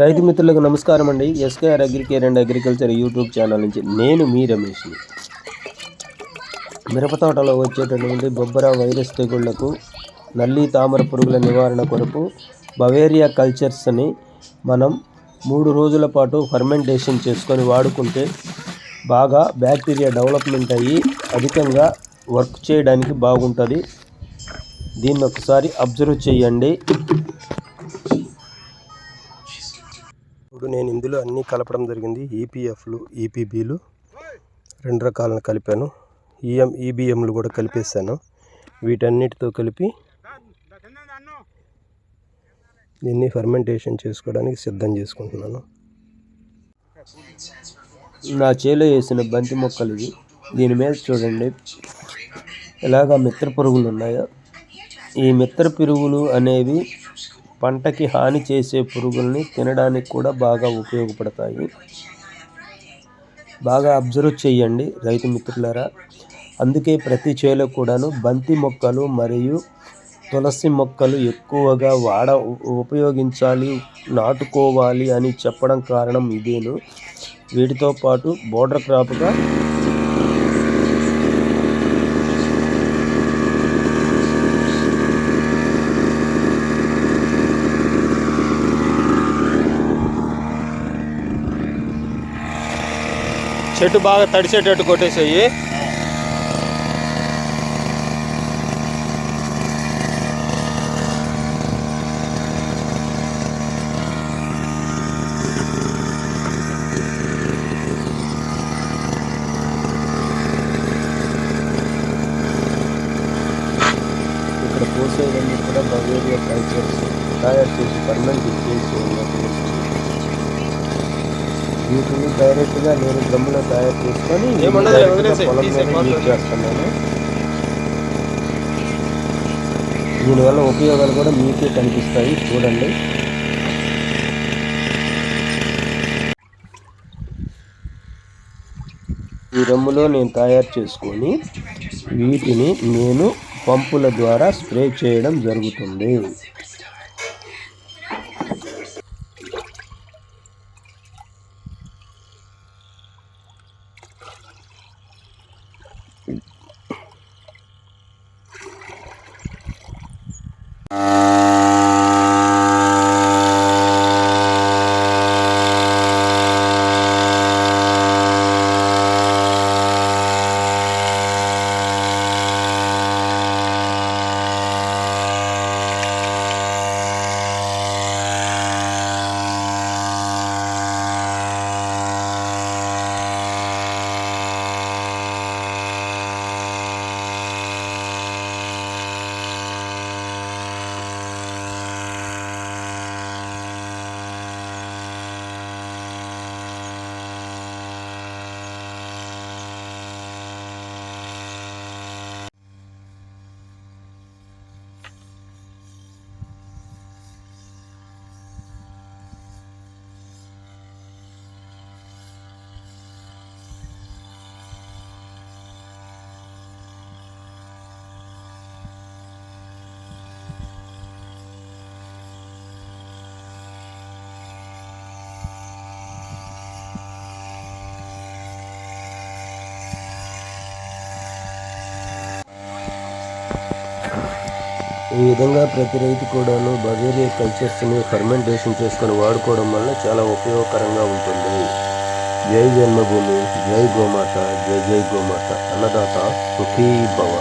రైతు మిత్రులకు నమస్కారం అండి. SKR Agricare and agriculture YouTube channel నుంచి నేను మీ రమేష్ని మిరప తోటలో వచ్చేటటువంటి బొబ్బర వైరస్ తెగుళ్ళకు నల్లి తామర పురుగుల నివారణ కొరకు బవేరియా కల్చర్స్ని మనం మూడు రోజుల పాటు ఫర్మెంటేషన్ చేసుకొని వాడుకుంటే బాగా బ్యాక్టీరియా డెవలప్మెంట్ అయ్యి అధికంగా వర్క్ చేయడానికి బాగుంటుంది. దీన్ని ఒకసారి అబ్జర్వ్ చేయండి. ఇప్పుడు నేను ఇందులో అన్నీ కలపడం జరిగింది. ఈపీఎఫ్లు ఈపీబీలు రెండు రకాలను కలిపాను. ఈఎం ఈబిఎంలు కూడా కలిపేసాను వీటన్నిటితో కలిపి దీన్ని ఫర్మెంటేషన్ చేసుకోవడానికి సిద్ధం చేసుకుంటున్నాను. నా చేలో వేసిన బంతి మొక్కలు ఇవి దీని మీద చూడండి. ఎలాగా మిత్ర పురుగులు ఉన్నాయో. ఈ మిత్ర పురుగులు అనేవి పంటకి హాని చేసే పురుగుల్ని తినడానికి కూడా బాగా ఉపయోగపడతాయి. బాగా అబ్జర్వ్ చేయండి రైతు మిత్రులారా. అందుకే ప్రతి చేలో కూడాను బంతి మొక్కలు మరియు తులసి మొక్కలు ఎక్కువగా వాడ ఉపయోగించాలి నాటుకోవాలి అని చెప్పడం కారణం ఇదేను. వీటితో పాటు బోర్డర్ క్రాప్గా చెట్టు బాగా తడిసేటట్టు కొట్టేసేయి. ఇక్కడ పోసేవన్నీ కూడా బవేరియా చేసి తయారు చేసి పర్మనెంట్ చేసి ఉన్నట్టు వీటిని డైరెక్ట్గా నేను డ్రమ్ములో తయారు చేసుకొని. పొలం యూజ్ చేస్తున్నాను. దీనివల్ల ఉపయోగాలు కూడా మీకే కనిపిస్తాయి. చూడండి. ఈ రమ్ములో నేను తయారు చేసుకొని వీటిని నేను పంపుల ద్వారా స్ప్రే చేయడం జరుగుతుంది. ఈ విధంగా ప్రతి రైతు కూడాను బవేరియా కల్చర్స్ని ఫర్మెంటేషన్ చేసుకొని వాడుకోవడం వల్ల చాలా ఉపయోగకరంగా ఉంటుంది. జై జన్మభూమి జై గోమాత జై జై గోమాత అన్నదాత సుఖీ భవ